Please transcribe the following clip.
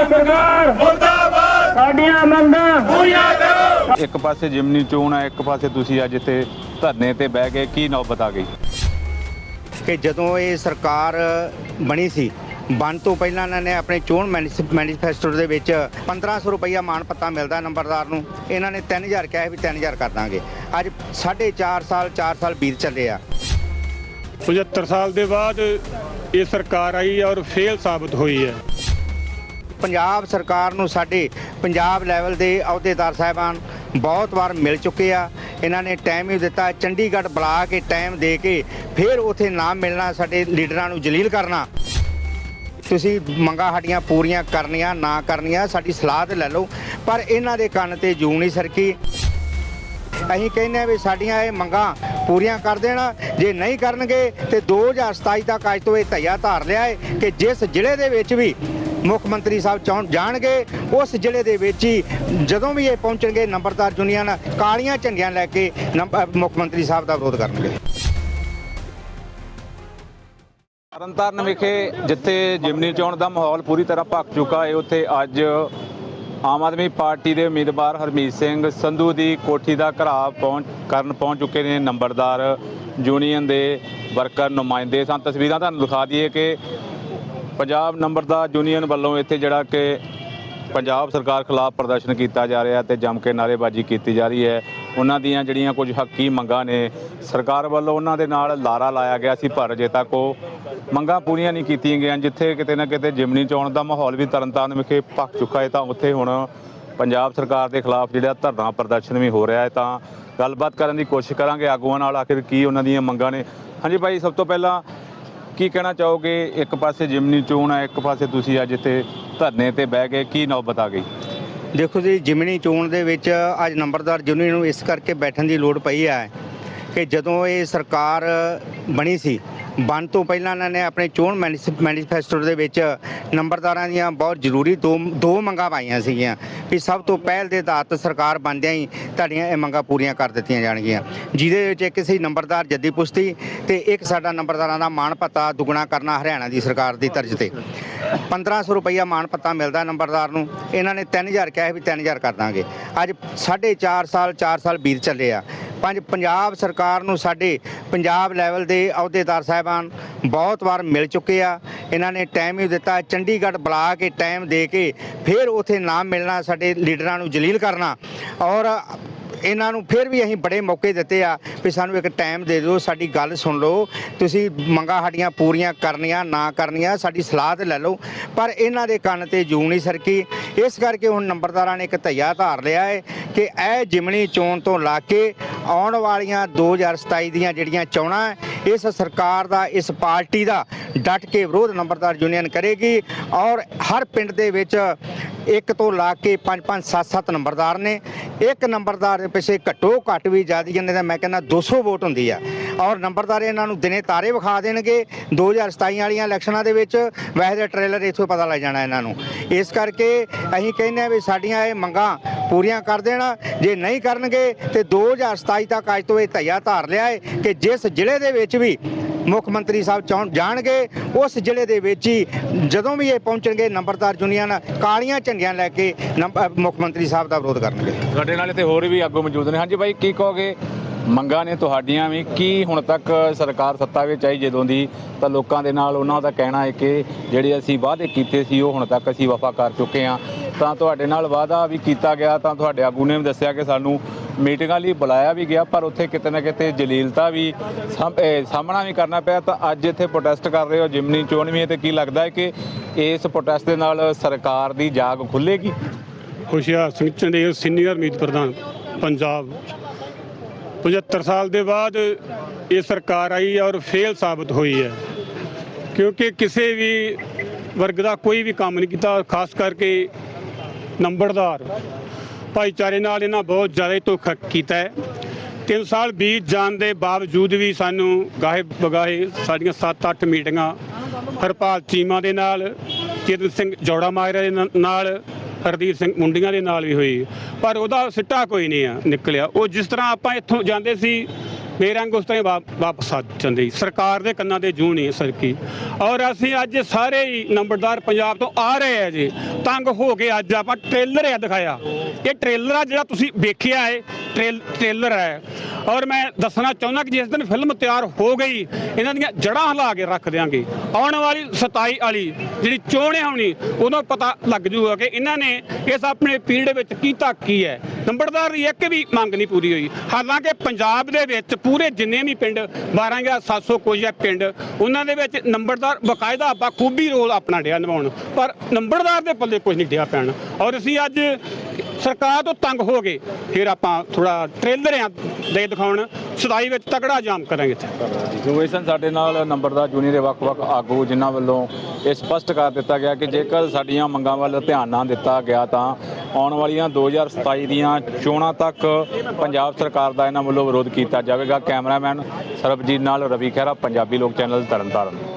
ਪੰਜਾਬ ਸਰਕਾਰ। ਮੁਰਦਾਬਾਦ। ਸਾਡੀਆਂ ਮੰਗਾਂ। ਪੂਰੀਆਂ ਕਰੋ। ਇੱਕ ਪਾਸੇ ਜਿਮਨੀ ਚੋਣ ਹੈ ਇੱਕ ਪਾਸੇ ਤੁਸੀਂ ਅੱਜ ਇੱਥੇ ਧਰਨੇ ਤੇ ਬਹਿ ਗਏ ਕੀ ਨੌਬਤ ਆ ਗਈ? ਕਿ ਜਦੋਂ ਇਹ ਸਰਕਾਰ ਬਣੀ ਸੀ ਬਣ ਤੋਂ ਪਹਿਲਾਂ ਇਹਨਾਂ ਨੇ ਆਪਣੇ ਚੋਣ ਮੈਨੀਫੈਸਟੋ ਦੇ ਵਿੱਚ 1500 ਰੁਪਈਆ ਮਾਣ ਪੱਤਾ ਮਿਲਦਾ ਨੰਬਰਦਾਰ ਨੂੰ ਇਹਨਾਂ ਨੇ 3000 ਕਿਹਾ ਸੀ ਵੀ 3000 ਕਰ ਦਾਂਗੇ। ਅੱਜ 4.5 ਸਾਲ 4 ਸਾਲ ਬੀਤ ਚੱਲੇ ਆ। 75 ਸਾਲ ਦੇ ਬਾਅਦ ਇਹ ਸਰਕਾਰ ਆਈ ਔਰ ਫੇਲ ਸਾਬਤ ਹੋਈ ਹੈ। ਪੰਜਾਬ ਸਰਕਾਰ ਨੂੰ ਸਾਡੇ ਪੰਜਾਬ ਲੈਵਲ ਦੇ ਅਹੁਦੇਦਾਰ ਸਾਹਿਬਾਨ ਬਹੁਤ ਵਾਰ ਮਿਲ ਚੁੱਕੇ ਆ। ਇਹਨਾਂ ਨੇ ਟਾਈਮ ਵੀ ਦਿੱਤਾ, ਚੰਡੀਗੜ੍ਹ ਬੁਲਾ ਕੇ ਟਾਈਮ ਦੇ ਕੇ ਫਿਰ ਉਥੇ ਨਾਮ ਮਿਲਣਾ, ਸਾਡੇ ਲੀਡਰਾਂ ਨੂੰ ਜਲੀਲ ਕਰਨਾ। ਤੁਸੀਂ ਮੰਗਾਂ ਸਾਡੀਆਂ ਪੂਰੀਆਂ ਕਰਨੀਆਂ, ਨਾ ਕਰਨੀਆਂ, ਸਾਡੀ ਸਲਾਹ ਤੇ ਲੈ ਲਓ, ਪਰ ਇਹਨਾਂ ਦੇ ਕੰਨ ਤੇ ਜੂ ਨਹੀਂ ਸਰਕੀ। ਅਸੀਂ ਕਹਿੰਦੇ ਆ ਵੀ ਸਾਡੀਆਂ ਇਹ ਮੰਗਾਂ ਪੂਰੀਆਂ ਕਰ ਦੇਣਾ, ਜੇ ਨਹੀਂ ਕਰਨਗੇ ਤੇ 2027 ਤੱਕ ਅੱਜ ਤੋਂ ਇਹ ਧਈਆ ਧਾਰ ਲਿਆ ਹੈ ਕਿ ਜਿਸ ਜ਼ਿਲ੍ਹੇ ਦੇ ਵਿੱਚ ਵੀ ਮੁੱਖ ਮੰਤਰੀ ਸਾਹਿਬ ਚਾਹੁਣ ਜਾਣਗੇ, ਉਸ ਜ਼ਿਲ੍ਹੇ ਦੇ ਵਿੱਚ ਹੀ ਜਦੋਂ ਵੀ ਇਹ ਪਹੁੰਚਣਗੇ, ਨੰਬਰਦਾਰ ਯੂਨੀਅਨ ਕਾਲੀਆਂ ਝੰਡੀਆਂ ਲੈ ਕੇ ਮੁੱਖ ਮੰਤਰੀ ਸਾਹਿਬ ਦਾ ਵਿਰੋਧ ਕਰਨਗੇ। ਤਰਨਤਾਰਨ ਵਿਖੇ ਜਿੱਥੇ ਜਿਮਨੀ ਚੋਣ ਦਾ ਮਾਹੌਲ ਪੂਰੀ ਤਰ੍ਹਾਂ ਭਖ ਚੁੱਕਾ ਹੈ, ਉੱਥੇ ਅੱਜ ਆਮ ਆਦਮੀ ਪਾਰਟੀ ਦੇ ਉਮੀਦਵਾਰ ਹਰਮੀਤ ਸਿੰਘ ਸੰਧੂ ਦੀ ਕੋਠੀ ਦਾ ਘਰਾ ਪਹੁੰਚ, ਕਰਨ ਪਹੁੰਚ ਚੁੱਕੇ ਨੇ ਨੰਬਰਦਾਰ ਯੂਨੀਅਨ ਦੇ ਵਰਕਰ ਨੁਮਾਇੰਦੇ। ਸਨ ਤਸਵੀਰਾਂ ਤੁਹਾਨੂੰ ਦਿਖਾ ਦਈਏ ਕਿ ਪੰਜਾਬ ਨੰਬਰਦਾਰ ਯੂਨੀਅਨ ਵੱਲੋਂ ਇੱਥੇ ਜਿਹੜਾ ਕਿ ਪੰਜਾਬ ਸਰਕਾਰ ਖਿਲਾਫ ਪ੍ਰਦਰਸ਼ਨ ਕੀਤਾ ਜਾ ਰਿਹਾ ਤੇ ਜੰਮ ਕੇ ਨਾਅਰੇਬਾਜ਼ੀ ਕੀਤੀ ਜਾ ਰਹੀ ਹੈ। ਉਹਨਾਂ ਦੀਆਂ ਜਿਹੜੀਆਂ ਕੁਝ ਹੱਕੀ ਮੰਗਾਂ ਨੇ, ਸਰਕਾਰ ਵੱਲੋਂ ਉਹਨਾਂ ਦੇ ਨਾਲ ਲਾਰਾ ਲਾਇਆ ਗਿਆ ਸੀ ਪਰ ਅਜੇ ਤੱਕ ਉਹ ਮੰਗਾਂ ਪੂਰੀਆਂ ਨਹੀਂ ਕੀਤੀਆਂ ਗਈਆਂ। ਜਿੱਥੇ ਕਿਤੇ ਨਾ ਕਿਤੇ ਜਿਮਨੀ ਚੋਣ ਦਾ ਮਾਹੌਲ ਵੀ ਤਰਨਤਾਰਨ ਵਿਖੇ ਪੱਕ ਚੁੱਕਾ ਹੈ ਤਾਂ ਉੱਥੇ ਹੁਣ ਪੰਜਾਬ ਸਰਕਾਰ ਦੇ ਖਿਲਾਫ ਜਿਹੜਾ ਧਰਨਾ ਪ੍ਰਦਰਸ਼ਨ ਵੀ ਹੋ ਰਿਹਾ ਹੈ ਤਾਂ ਗੱਲਬਾਤ ਕਰਨ ਦੀ ਕੋਸ਼ਿਸ਼ ਕਰਾਂਗੇ। ਆਗੂਆਂ ਨਾਲ ਆਖਿਰ ਕੀ ਉਹਨਾਂ ਦੀਆਂ ਮੰਗਾਂ ਨੇ? ਹਾਂਜੀ ਭਾਈ, ਸਭ ਤੋਂ ਪਹਿਲਾਂ ਕੀ ਕਹਿਣਾ ਚਾਹੋਗੇ? ਇੱਕ ਪਾਸੇ ਜਿਮਨੀ ਚੋਣ ਹੈ ਇੱਕ ਪਾਸੇ ਤੁਸੀਂ ਅੱਜ ਇੱਥੇ ਧਰਨੇ ਤੇ ਬਹਿ ਗਏ, ਕੀ ਨੌਬਤ ਆ ਗਈ? ਦੇਖੋ ਜੀ, ਜਿਮਨੀ ਚੋਣ ਦੇ ਵਿੱਚ ਅੱਜ ਨੰਬਰਦਾਰ ਯੂਨੀਅਨ ਨੂੰ ਇਸ ਕਰਕੇ ਬੈਠਣ ਦੀ ਲੋੜ ਪਈ ਹੈ ਕਿ ਜਦੋਂ ਇਹ ਸਰਕਾਰ ਬਣੀ ਸੀ ਬਣ ਤੋਂ ਪਹਿਲਾਂ ਇਹਨਾਂ ਨੇ ਆਪਣੇ ਚੋਣ ਮੈਨੀਸ- ਮੈਨੀਫੈਸਟੋ ਦੇ ਵਿੱਚ ਨੰਬਰਦਾਰਾਂ ਦੀਆਂ ਬਹੁਤ ਜ਼ਰੂਰੀ ਦੋ ਦੋ ਮੰਗਾਂ ਪਾਈਆਂ ਸੀਗੀਆਂ ਵੀ ਸਭ ਤੋਂ ਪਹਿਲ ਦੇ ਆਧਾਰ ਤੇ ਸਰਕਾਰ ਬਣਦਿਆਂ ਹੀ ਤੁਹਾਡੀਆਂ ਇਹ ਮੰਗਾਂ ਪੂਰੀਆਂ ਕਰ ਦਿੱਤੀਆਂ ਜਾਣਗੀਆਂ। ਜਿਹਦੇ ਵਿੱਚ ਇੱਕ ਸੀ ਨੰਬਰਦਾਰ ਜੱਦੀ ਪੁਸ਼ਤੀ ਤੇ ਇੱਕ ਸਾਡਾ ਨੰਬਰਦਾਰਾਂ ਦਾ ਮਾਣ ਭੱਤਾ ਦੁੱਗਣਾ ਕਰਨਾ ਹਰਿਆਣਾ ਦੀ ਸਰਕਾਰ ਦੀ ਤਰਜ਼ ਤੇ। 1500 ਰੁਪਈਆ ਮਾਣ ਪੱਤਾ ਮਿਲਦਾ ਨੰਬਰਦਾਰ ਨੂੰ। ਇਹਨਾਂ ਨੇ 3000 ਕਿਹਾ ਸੀ ਵੀ 3000 ਕਰ ਦਾਂਗੇ। ਅੱਜ 4.5 ਸਾਲ 4 ਸਾਲ ਬੀਤ ਚੱਲੇ ਆ। ਪੰਜ ਪੰਜਾਬ ਸਰਕਾਰ ਨੂੰ ਸਾਡੇ ਪੰਜਾਬ ਲੈਵਲ ਦੇ ਅਹੁਦੇਦਾਰ ਸਾਹਿਬਾਨ ਬਹੁਤ ਵਾਰ ਮਿਲ ਚੁੱਕੇ ਆ। ਇਹਨਾਂ ਨੇ ਟਾਈਮ ਵੀ ਦਿੱਤਾ। ਚੰਡੀਗੜ੍ਹ ਬੁਲਾ ਕੇ ਟਾਈਮ ਦੇ ਕੇ ਫਿਰ ਉਥੇ ਨਾਮ ਮਿਲਣਾ, ਸਾਡੇ ਲੀਡਰਾਂ ਨੂੰ ਜਲੀਲ ਕਰਨਾ ਔਰ ਇਹਨਾਂ ਨੂੰ ਫਿਰ ਵੀ ਅਸੀਂ ਬੜੇ ਮੌਕੇ ਦਿੱਤੇ ਆ ਵੀ ਸਾਨੂੰ ਇੱਕ ਟਾਈਮ ਦੇ ਦਿਓ, ਸਾਡੀ ਗੱਲ ਸੁਣ ਲਓ, ਤੁਸੀਂ ਮੰਗਾਂ ਸਾਡੀਆਂ ਪੂਰੀਆਂ ਕਰਨੀਆਂ, ਨਾ ਕਰਨੀਆਂ, ਸਾਡੀ ਸਲਾਹ ਤੇ ਲੈ ਲਓ। ਪਰ ਇਹਨਾਂ ਦੇ ਕੰਨ ਤੇ ਜੂ ਨਹੀਂ ਸਰਕੀ। ਇਸ ਕਰਕੇ ਹੁਣ ਨੰਬਰਦਾਰਾਂ ਨੇ ਇੱਕ ਧਈਆ ਧਾਰ ਲਿਆ ਹੈ ਕਿ ਇਹ ਜਿਮਣੀ ਚੋਣ ਤੋਂ ਲਾ ਕੇ ਆਉਣ ਵਾਲੀਆਂ 2027 ਦੀਆਂ ਜਿਹੜੀਆਂ ਚੋਣਾਂ ਇਸ ਸਰਕਾਰ ਦਾ, ਇਸ ਪਾਰਟੀ ਦਾ ਡਟ ਕੇ ਵਿਰੋਧ ਨੰਬਰਦਾਰ ਯੂਨੀਅਨ ਕਰੇਗੀ ਔਰ ਹਰ ਪਿੰਡ ਦੇ ਵਿੱਚ ਇੱਕ ਤੋਂ ਲਾ ਕੇ 5 5 7 7 ਨੰਬਰਦਾਰ ਨੇ। ਇੱਕ ਨੰਬਰਦਾਰ ਦੇ ਪਿੱਛੇ ਘੱਟੋ ਘੱਟ ਵੀ ਜ਼ਿਆਦਾ ਜਾਂਦੇ ਤਾਂ ਮੈਂ ਕਹਿੰਦਾ 200 ਵੋਟ ਹੁੰਦੀ ਆ। ਔਰ ਨੰਬਰਦਾਰ ਇਹਨਾਂ ਨੂੰ ਦਿਨੇ ਤਾਰੇ ਵਿਖਾ ਦੇਣਗੇ 2027 ਵਾਲੀਆਂ ਇਲੈਕਸ਼ਨਾਂ ਦੇ ਵਿੱਚ। ਵੈਸੇ ਦੇ ਟ੍ਰੇਲਰ ਇੱਥੋਂ ਪਤਾ ਲੱਗ ਜਾਣਾ ਇਹਨਾਂ ਨੂੰ। ਇਸ ਕਰਕੇ ਅਸੀਂ ਕਹਿੰਦੇ ਆ ਵੀ ਸਾਡੀਆਂ ਇਹ ਮੰਗਾਂ ਪੂਰੀਆਂ ਕਰ ਦੇਣਾ। ਜੇ ਨਹੀਂ ਕਰਨਗੇ, ਤੇ 2027 ਤੱਕ ਅੱਜ ਤੋਂ ਇਹ ਧਈਆ ਧਾਰ ਲਿਆ ਹੈ ਕਿ ਜਿਸ ਜ਼ਿਲ੍ਹੇ ਦੇ ਵਿੱਚ ਵੀ ਮੁੱਖ ਮੰਤਰੀ ਸਾਹਿਬ ਚਾਹੁਣ ਜਾਣਗੇ, ਉਸ ਜ਼ਿਲ੍ਹੇ ਦੇ ਵਿੱਚ ਹੀ ਜਦੋਂ ਵੀ ਇਹ ਪਹੁੰਚਣਗੇ, ਨੰਬਰਦਾਰ ਯੂਨੀਅਨ ਕਾਲੀਆਂ ਝੰਡੀਆਂ ਲੈ ਕੇ ਨੰਬ- ਮੁੱਖ ਮੰਤਰੀ ਸਾਹਿਬ ਦਾ ਵਿਰੋਧ ਕਰਨਗੇ। ਸਾਡੇ ਨਾਲ ਇੱਥੇ ਹੋਰ ਵੀ ਆਗੂ ਮੌਜੂਦ ਨੇ। ਹਾਂਜੀ ਭਾਈ ਕੀ ਕਹੋਗੇ? ਮੰਗਾਂ ਨੇ ਤੁਹਾਡੀਆਂ ਵੀ। ਕੀ ਹੁਣ ਤੱਕ ਸਰਕਾਰ ਸੱਤਾ ਵਿੱਚ ਆਈ ਜਦੋਂ ਦੀ? ਤਾਂ ਲੋਕਾਂ ਦੇ ਨਾਲ ਉਹਨਾਂ ਦਾ ਕਹਿਣਾ ਹੈ ਕਿ ਜਿਹੜੇ ਅਸੀਂ ਵਾਅਦੇ ਕੀਤੇ ਸੀ, ਉਹ ਹੁਣ ਤੱਕ ਅਸੀਂ ਵਫਾ ਕਰ ਚੁੱਕੇ ਹਾਂ। ਤਾਂ ਤੁਹਾਡੇ ਨਾਲ ਵਾਅਦਾ ਵੀ ਕੀਤਾ ਗਿਆ, ਤਾਂ ਤੁਹਾਡੇ ਆਗੂ ਨੇ ਵੀ ਦੱਸਿਆ ਕਿ ਸਾਨੂੰ ਮੀਟਿੰਗਾਂ ਲਈ ਬੁਲਾਇਆ ਵੀ ਗਿਆ, ਪਰ ਉੱਥੇ ਕਿਤੇ ਨਾ ਕਿਤੇ ਜਲੀਲਤਾ ਵੀ ਸਾਹਮ- ਸਾਹਮਣਾ ਵੀ ਕਰਨਾ ਪਿਆ, ਤਾਂ ਅੱਜ ਇੱਥੇ ਪ੍ਰੋਟੈਸਟ ਕਰ ਰਹੇ ਹੋ ਜਿਮਨੀ ਚੋਣ ਵੀ ਹੈ ਤੇ ਕੀ ਲੱਗਦਾ ਹੈ ਕਿ ਇਸ ਪ੍ਰੋਟੈਸਟ ਦੇ ਨਾਲ ਸਰਕਾਰ ਦੀ ਜਾਗ ਖੁੱਲੇਗੀ ਹੁਸ਼ਿਆਰ ਸਿੰਘ ਚੰਡੇਲ ਸੀਨੀਅਰ ਮੀਤ ਪ੍ਰਧਾਨ, ਪੰਜਾਬ। 75 ਸਾਲ ਦੇ ਬਾਅਦ ਇਹ ਸਰਕਾਰ ਆਈ ਔਰ ਫੇਲ ਸਾਬਤ ਹੋਈ ਹੈ। ਕਿਉਂਕਿ ਕਿਸੇ ਵੀ ਵਰਗ ਦਾ ਕੋਈ ਵੀ ਕੰਮ ਨਹੀਂ ਕੀਤਾ, ਖਾਸ ਕਰਕੇ ਨੰਬਰਦਾਰ। ਭਾਈਚਾਰੇ ਨਾਲ ਇਹਨਾਂ ਬਹੁਤ ਜ਼ਿਆਦਾ ਧੋਖਾ ਕੀਤਾ ਹੈ। 3 ਸਾਲ ਬੀਤ ਜਾਣ ਦੇ ਬਾਵਜੂਦ ਵੀ ਸਾਨੂੰ ਗਾਹੇ ਬਗਾਹੇ ਸਾਡੀਆਂ 7-8 ਮੀਟਿੰਗਾਂ ਹਰਪਾਲ ਚੀਮਾ ਦੇ ਨਾਲ, ਚੇਤਨ ਸਿੰਘ ਜੋੜਾ ਮਾਜਰਾ ਦੇ ਨਾ- ਨਾਲ, ਹਰਦੀਪ ਸਿੰਘ ਮੁੰਡੀਆਂ ਦੇ ਨਾਲ ਵੀ ਹੋਈ। ਪਰ ਉਹਦਾ ਸਿੱਟਾ ਕੋਈ ਨਹੀਂ ਆ ਨਿਕਲਿਆ। ਉਹ ਜਿਸ ਤਰ੍ਹਾਂ ਆਪਾਂ ਇੱਥੋਂ ਜਾਂਦੇ ਸੀ ਬੇਰੰਗ ਉਸ ਤਰ੍ਹਾਂ ਹੀ ਵਾ- ਵਾਪਸ ਆ ਜਾਂਦੇ ਸਰਕਾਰ ਦੇ ਕੰਨਾਂ ਤੇ ਜੂੰ ਨਹੀਂ ਸਰਕੀ। ਔਰ ਅਸੀਂ ਅੱਜ ਸਾਰੇ ਹੀ ਨੰਬਰਦਾਰ ਪੰਜਾਬ ਤੋਂ ਆ ਰਹੇ ਆ ਜੀ। ਤੰਗ ਹੋ ਕੇ ਅੱਜ ਆਪਾਂ ਟ੍ਰੇਲਰ ਆ ਦਿਖਾਇਆ। ਇਹ ਟ੍ਰੇਲਰ ਆ ਜਿਹੜਾ ਤੁਸੀਂ ਵੇਖਿਆ ਹੈ। ਟ੍ਰੇਲ- ਟ੍ਰੇਲਰ ਹੈ। ਔਰ ਮੈਂ ਦੱਸਣਾ ਚਾਹੁੰਦਾ ਕਿ ਜਿਸ ਦਿਨ ਫਿਲਮ ਤਿਆਰ ਹੋ ਗਈ, ਇਹਨਾਂ ਦੀਆਂ ਜੜਾਂ ਹਿਲਾ ਕੇ ਰੱਖ ਦਿਆਂਗੇ। ਆਉਣ ਵਾਲੀ 27 ਵਾਲੀ ਜਿਹੜੀ ਚੋਣ ਹੋਣੀ ਉਦੋਂ ਪਤਾ ਲੱਗ ਜੂਗਾ ਕਿ ਇਹਨਾਂ ਨੇ ਇਸ ਆਪਣੇ ਪੀਰੀਅਡ ਵਿੱਚ ਕੀਤਾ ਕੀ ਹੈ ਨੰਬਰਦਾਰ ਦੀ ਇੱਕ ਵੀ ਮੰਗ ਨਹੀਂ ਪੂਰੀ ਹੋਈ। ਹਾਲਾਂਕਿ ਪੰਜਾਬ ਦੇ ਵਿੱਚ ਪੂਰੇ ਜਿੰਨੇ ਵੀ ਪਿੰਡ 12700 ਕੁਝ ਹੈ ਪਿੰਡ, ਉਹਨਾਂ ਦੇ ਵਿੱਚ ਨੰਬਰਦਾਰ ਬਕਾਇਦਾ ਬਾਖੂਬੀ ਰੋਲ ਆਪਣਾ ਡਿਆ ਨਿਭਾਉਣ। ਪਰ ਨੰਬਰਦਾਰ ਦੇ ਪੱਲੇ ਕੁਝ ਨਹੀਂ ਡਿਆ ਪੈਣ। ਔਰ ਅਸੀਂ ਅੱਜ ਸਰਕਾਰ ਤੋਂ ਤੰਗ ਹੋ ਗਏ ਫਿਰ ਆਪਾਂ ਥੋੜਾ ਟ੍ਰੇਲਰ ਆ ਦੇ ਦਿਖਾਉਣ, ਸਦਾਈ ਵਿੱਚ ਤਕੜਾ ਜਾਮ ਕਰਾਂਗੇ ਇੱਥੇ। ਜੋ ਇਸ ਸਾਡੇ ਨਾਲ ਨੰਬਰਦਾਰ ਜੂਨੀਅਰ ਦੇ ਵੱਖ-ਵੱਖ ਆਗੂ ਜਿਨ੍ਹਾਂ ਵੱਲੋਂ ਇਹ ਸਪਸ਼ਟ ਕਰ ਦਿੱਤਾ ਗਿਆ ਕਿ ਜੇਕਰ ਸਾਡੀਆਂ ਮੰਗਾਂ ਵੱਲ ਧਿਆਨ ਨਾ ਦਿੱਤਾ ਗਿਆ ਤਾਂ ਆਉਣ ਵਾਲੀਆਂ 2027 ਦੀਆਂ ਚੋਣਾਂ ਤੱਕ ਪੰਜਾਬ ਸਰਕਾਰ ਦਾ ਇਹਨਾਂ ਵੱਲੋਂ ਵਿਰੋਧ ਕੀਤਾ ਜਾਵੇਗਾ। ਕੈਮਰਾਮੈਨ ਸਰਬਜੀਤ ਨਾਲ ਰਵੀ ਖਹਿਰਾ, ਪੰਜਾਬੀ ਲੋਕ ਚੈਨਲ ਤਰਨਤਾਰਨ।